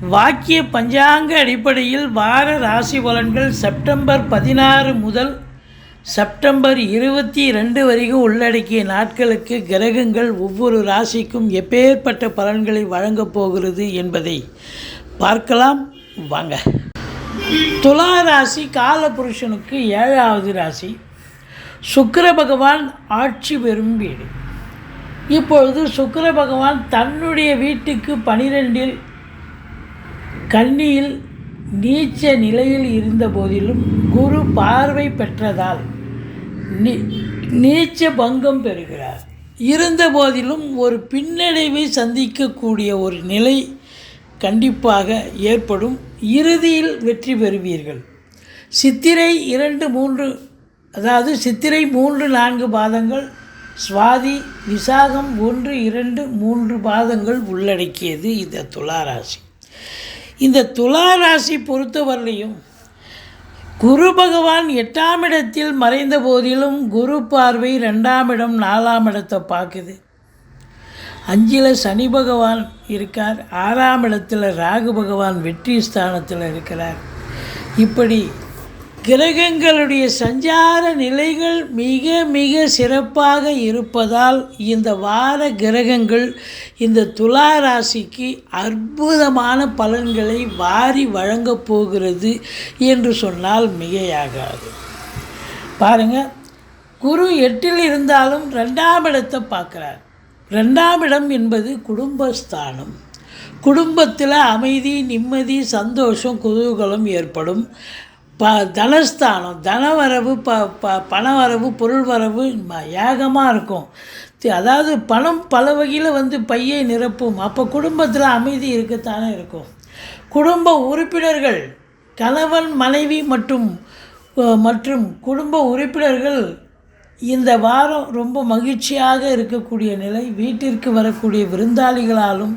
வாக்கிய பஞ்சாங்க அடிப்படையில் வார ராசி பலன்கள் செப்டம்பர் பதினாறு முதல் செப்டம்பர் இருபத்தி ரெண்டு வரைக்கும் உள்ளடக்கிய நாட்களுக்கு கிரகங்கள் ஒவ்வொரு ராசிக்கும் எப்பேற்பட்ட பலன்களை வழங்கப் போகிறது என்பதை பார்க்கலாம். வாங்க. துலா ராசி காலபுருஷனுக்கு ஏழாவது ராசி. சுக்கர பகவான் ஆட்சி பெறும் வீடு. இப்பொழுது சுக்கர பகவான் தன்னுடைய வீட்டுக்கு பனிரெண்டில் கன்னியில் நீச்ச நிலையில் இருந்த போதிலும் குரு பார்வை பெற்றதால் நீ நீச்ச பங்கம் பெறுகிறார். இருந்த போதிலும் ஒரு பின்னடைவை சந்திக்கக்கூடிய ஒரு நிலை கண்டிப்பாக ஏற்படும். இறுதியில் வெற்றி பெறுவீர்கள். சித்திரை இரண்டு மூன்று அதாவது சித்திரை மூன்று நான்கு பாதங்கள் சுவாதி விசாகம் ஒன்று இரண்டு மூன்று பாதங்கள் உள்ளடக்கியது இந்த துளாராசி. இந்த துளாராசி பொறுத்தவரையிலையும் குரு பகவான் எட்டாம் இடத்தில் மறைந்த போதிலும் குரு பார்வை ரெண்டாம் இடம் நாலாம் இடத்தை பார்க்குது. அஞ்சில் சனி பகவான் இருக்கார் ஆறாம் இடத்தில் ராகு பகவான் வெற்றி ஸ்தானத்தில் இருக்கிறார். இப்படி கிரகங்களுடைய சஞ்சார நிலைகள் மிக மிக சிறப்பாக இருப்பதால் இந்த வார கிரகங்கள் இந்த துலா ராசிக்கு அற்புதமான பலன்களை வாரி வழங்கப் போகிறது என்று சொன்னால் மிகையாகாது. பாருங்கள் குரு எட்டில் இருந்தாலும் ரெண்டாம் இடத்தை பார்க்குறார். ரெண்டாம் இடம் என்பது குடும்பஸ்தானம். குடும்பத்தில் அமைதி நிம்மதி சந்தோஷம் குதூகலம் ஏற்படும். ப தனஸ்தானம் தனவரவு ப ப பணவரவு பொருள் வரவு ம- ஏகமாக இருக்கும். அதாவது பணம் பல வகையில் வந்து பையை நிரப்பும். அப்போ குடும்பத்தில் அமைதி இருக்கத்தானே இருக்கும். குடும்ப உறுப்பினர்கள் கணவன் மனைவி மற்றும் மற்றும் குடும்ப உறுப்பினர்கள் இந்த வாரம் ரொம்ப மகிழ்ச்சியாக இருக்கக்கூடிய நிலை வீட்டிற்கு வரக்கூடிய விருந்தாளிகளாலும்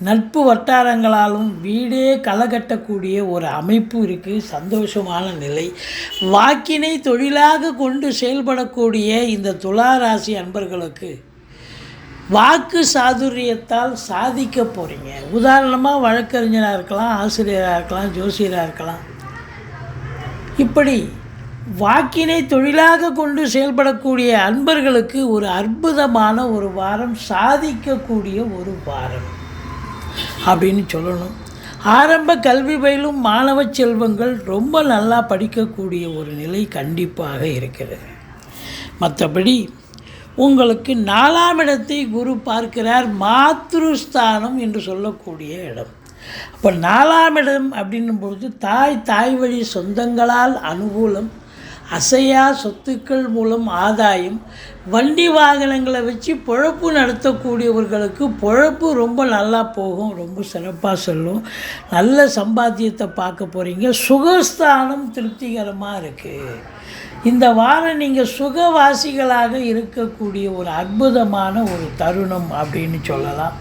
நட்பு வட்டாரங்களாலும் வீடே களை கட்டக்கூடிய ஒரு அமைப்பு இருக்குது சந்தோஷமான நிலை. வாக்கினை தொழிலாக கொண்டு செயல்படக்கூடிய இந்த துலா ராசி அன்பர்களுக்கு வாக்கு சாதுரியத்தால் சாதிக்க போகிறீங்க உதாரணமாக வழக்கறிஞராக இருக்கலாம் ஆசிரியராக இருக்கலாம் ஜோசியராக இருக்கலாம். இப்படி வாக்கினை தொழிலாக கொண்டு செயல்படக்கூடிய அன்பர்களுக்கு ஒரு அற்புதமான ஒரு வாரம் சாதிக்கக்கூடிய ஒரு வாரம். அப்படின்னு சொல்லணும். ஆரம்ப கல்வி பயிலும் மாணவ செல்வங்கள் ரொம்ப நல்லா படிக்கக்கூடிய ஒரு நிலை கண்டிப்பாக இருக்கிறது. மற்றபடி உங்களுக்கு நாலாம் இடத்தை குரு பார்க்கிறார் மாத்ருஸ்தானம் என்று சொல்லக்கூடிய இடம். அப்போ நாலாம் இடம் அப்படின்னும் பொழுது தாய் தாய் வழி சொந்தங்களால் அனுகூலம் அசையா சொத்துக்கள் மூலம் ஆதாயம் வண்டி வாகனங்களை வச்சு பொழப்பு நடத்தக்கூடியவர்களுக்கு பொழப்பு ரொம்ப நல்லா போகும் ரொம்ப சிறப்பாக செல்லும். நல்ல சம்பாத்தியத்தை பார்க்க போகிறீங்க சுகஸ்தானம் திருப்திகரமாக இருக்குது இந்த வாரம் நீங்கள் சுகவாசிகளாக இருக்கக்கூடிய ஒரு அற்புதமான ஒரு தருணம் அப்படின்னு சொல்லலாம்.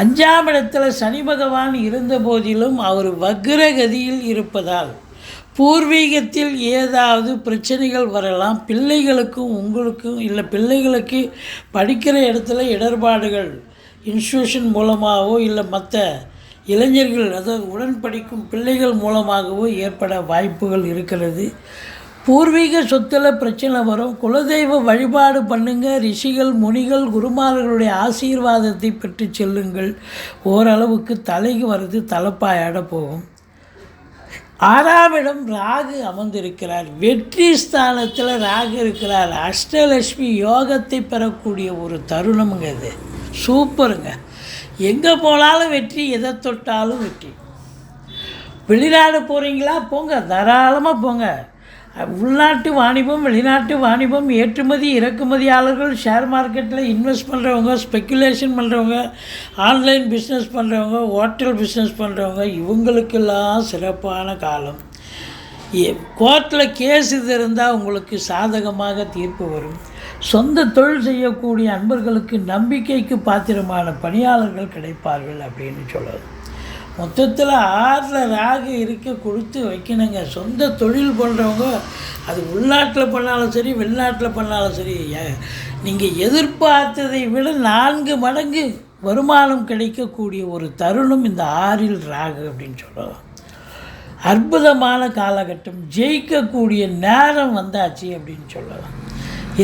அஞ்சாம் இடத்தில் சனி பகவான் இருந்த போதிலும் அவர் வக்ரகதியில் இருப்பதால் பூர்வீகத்தில் ஏதாவது பிரச்சனைகள் வரலாம் பிள்ளைகளுக்கும் உங்களுக்கும் இல்லை பிள்ளைகளுக்கு படிக்கிற இடத்துல இடர்பாடுகள் இன்ஸ்டியூஷன் மூலமாகவோ இல்லை மற்ற இளைஞர்கள் அதாவது உடன் படிக்கும் பிள்ளைகள் மூலமாகவோ ஏற்பட வாய்ப்புகள் இருக்கிறது. பூர்வீக சொத்தில் பிரச்சனை வரும். குலதெய்வ வழிபாடு பண்ணுங்க. ரிஷிகள் முனிகள் குருமார்களுடைய ஆசீர்வாதத்தை பெற்று செல்லுங்கள். ஓரளவுக்கு தலைக்கு வர்றது தலைப்பாயாட போகும். ஆறாவிடம் ராகு அமர்ந்திருக்கிறார். வெற்றி ஸ்தானத்தில் ராகு இருக்கிறார். அஷ்டலட்சுமி யோகத்தை பெறக்கூடிய ஒரு தருணமுங்க இது. சூப்பருங்க. எங்கே போனாலும் வெற்றி எதை தொட்டாலும் வெற்றி. வெளிநாடு போகிறீங்களா போங்க. தாராளமாக போங்க. உள்நாட்டு வாணிபம் வெளிநாட்டு வாணிபம் ஏற்றுமதி இறக்குமதியாளர்கள் ஷேர் மார்க்கெட்டில் இன்வெஸ்ட் பண்ணுறவங்க ஸ்பெக்குலேஷன் பண்ணுறவங்க ஆன்லைன் பிஸ்னஸ் பண்ணுறவங்க ஹோட்டல் பிஸ்னஸ் பண்ணுறவங்க இவங்களுக்கெல்லாம் சிறப்பான காலம். கோர்ட்டில் கேஸ் இது இருந்தால் உங்களுக்கு சாதகமாக தீர்ப்பு வரும். சொந்த தொழில் செய்யக்கூடிய அன்பர்களுக்கு நம்பிக்கைக்கு பாத்திரமான பணியாளர்கள் கிடைப்பார்கள் அப்படின்னு சொல்லுவது மொத்தத்தில் ஆறில் ராகு இருக்க கொடுத்து வைக்கணுங்க. சொந்த தொழில் பண்ணுறவங்க அது உள்நாட்டில் பண்ணாலும் சரி வெளிநாட்டில் பண்ணாலும் சரி நீங்கள் எதிர்பார்த்ததை விட நான்கு மடங்கு வருமானம் கிடைக்கக்கூடிய ஒரு தருணம் இந்த ஆறில் ராகு அப்படின்னு சொல்லலாம். அற்புதமான காலகட்டம். ஜெயிக்கக்கூடிய நேரம் வந்தாச்சு அப்படின்னு சொல்லலாம்.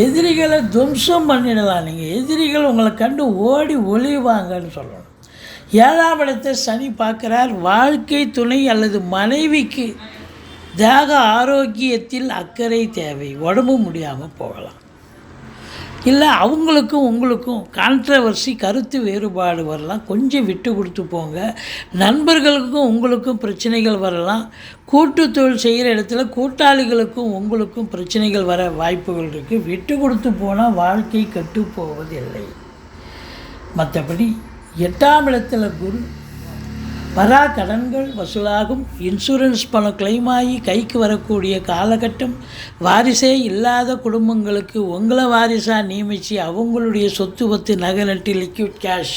எதிரிகளை துவம்சம் பண்ணிடலாம். நீங்கள் எதிரிகள் உங்களை கண்டு ஓடி ஒளிவாங்கன்னு சொல்லணும். ஏழாம் இடத்தை சனி பார்க்குறார். வாழ்க்கை துணை அல்லது மனைவிக்கு தேக ஆரோக்கியத்தில் அக்கறை தேவை. உடம்பு முடியாமல் போகலாம். இல்லை அவங்களுக்கும் உங்களுக்கும் கான்ட்ரவர்சி கருத்து வேறுபாடு வரலாம். கொஞ்சம் விட்டு கொடுத்து போங்க. நண்பர்களுக்கும் உங்களுக்கும் பிரச்சனைகள் வரலாம். கூட்டு தொழில் செய்கிற இடத்துல கூட்டாளிகளுக்கும் உங்களுக்கும் பிரச்சனைகள் வர வாய்ப்புகள் இருக்குது விட்டு கொடுத்து போனால் வாழ்க்கை கட்டு போவதில்லை. மற்றபடி எட்டாம் இடத்தில் குரு. வரா கடன்கள் வசூலாகும். இன்சூரன்ஸ் பணம் கிளைம் ஆகி கைக்கு வரக்கூடிய காலகட்டம். வாரிசே இல்லாத குடும்பங்களுக்கு உங்களை வாரிசாக நியமித்து அவங்களுடைய சொத்து பத்து நகை நட்டு லிக்விட் கேஷ்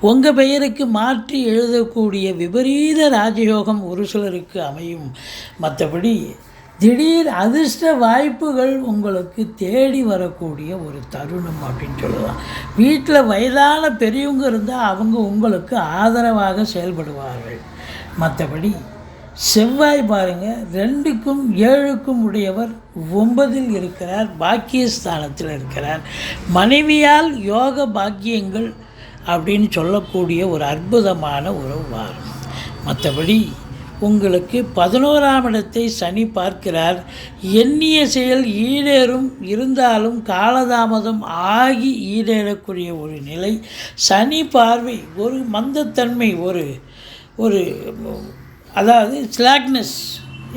உங்கள் பெயருக்கு மாற்றி எழுதக்கூடிய விபரீத ராஜயோகம் ஒரு சிலருக்கு அமையும். மற்றபடி திடீர் அதிர்ஷ்ட வாய்ப்புகள் உங்களுக்கு தேடி வரக்கூடிய ஒரு தருணம் அப்படின்னு சொல்லலாம். வீட்டில் வயதான பெரியவங்க இருந்தால் அவங்க உங்களுக்கு ஆதரவாக செயல்படுவார்கள். மற்றபடி செவ்வாய் பாருங்கள் ரெண்டுக்கும் ஏழுக்கும் உடையவர் ஒன்பதில் இருக்கிறார் பாக்கியஸ்தானத்தில் இருக்கிறார். மனைவியால் யோக பாக்கியங்கள் அப்படின்னு சொல்லக்கூடிய ஒரு அற்புதமான ஒரு வாரம். மற்றபடி உங்களுக்கு பதினோராம் இடத்தை சனி பார்க்கிறார். எண்ணிய செயல் ஈடேறும் இருந்தாலும் காலதாமதம் ஆகி ஈடேறக்கூடிய ஒரு நிலை. சனி பார்வை ஒரு மந்தத்தன்மை ஒரு ஒரு அதாவது ஸ்லாக்னஸ்.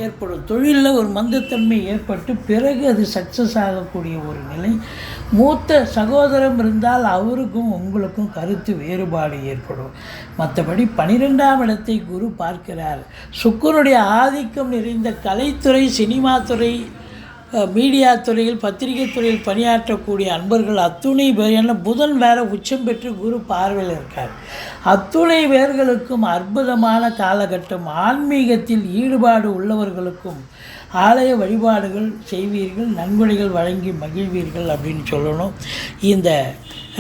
ஏற்படும். தொழிலில் ஒரு மந்தத்தன்மை ஏற்பட்டு பிறகு அது சக்ஸஸ் ஆகக்கூடிய ஒரு நிலை. மூத்த சகோதரம் இருந்தால் அவருக்கும் உங்களுக்கும் கருத்து வேறுபாடு ஏற்படும். மற்றபடி பனிரெண்டாம் இடத்தை குரு பார்க்கிறார். சுக்கருடைய ஆதிக்கம் நிறைந்த கலைத்துறை சினிமா துறை மீடியா துறையில் பத்திரிகை துறையில் பணியாற்றக்கூடிய அன்பர்கள் அத்துணை பேர். என்ன புதன் வேற உச்சம் பெற்று குரு பார்வையில் இருக்கார். அத்துணை பேர்களுக்கும் அற்புதமான காலகட்டம். ஆன்மீகத்தில் ஈடுபாடு உள்ளவர்களுக்கும் ஆலய வழிபாடுகள் செய்வீர்கள் நன்கொடைகள் வழங்கி மகிழ்வீர்கள் அப்படின்னு சொல்லணும். இந்த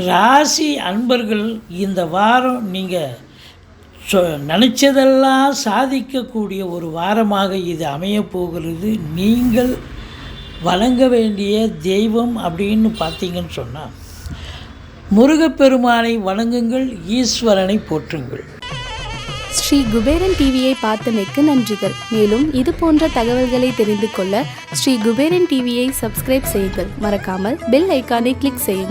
ராசி அன்பர்கள் இந்த வாரம் நீங்கள் சொ நினச்சதெல்லாம் சாதிக்கக்கூடிய ஒரு வாரமாக இது அமையப்போகிறது நீங்கள் வணங்க வேண்டிய தெய்வம் அப்படின்னு பார்த்தீங்கன்னு சொன்னால் முருகப்பெருமானை வணங்குங்கள் ஈஸ்வரனை போற்றுங்கள். ஸ்ரீ குபேரன் டிவியை பார்த்தமைக்கு நன்றிகள். மேலும் இது போன்ற தகவல்களை தெரிந்து கொள்ள ஸ்ரீ குபேரன் டிவியை சப்ஸ்கிரைப் செய்யுங்கள். மறக்காமல் பெல் ஐக்கானை கிளிக் செய்யுங்கள்.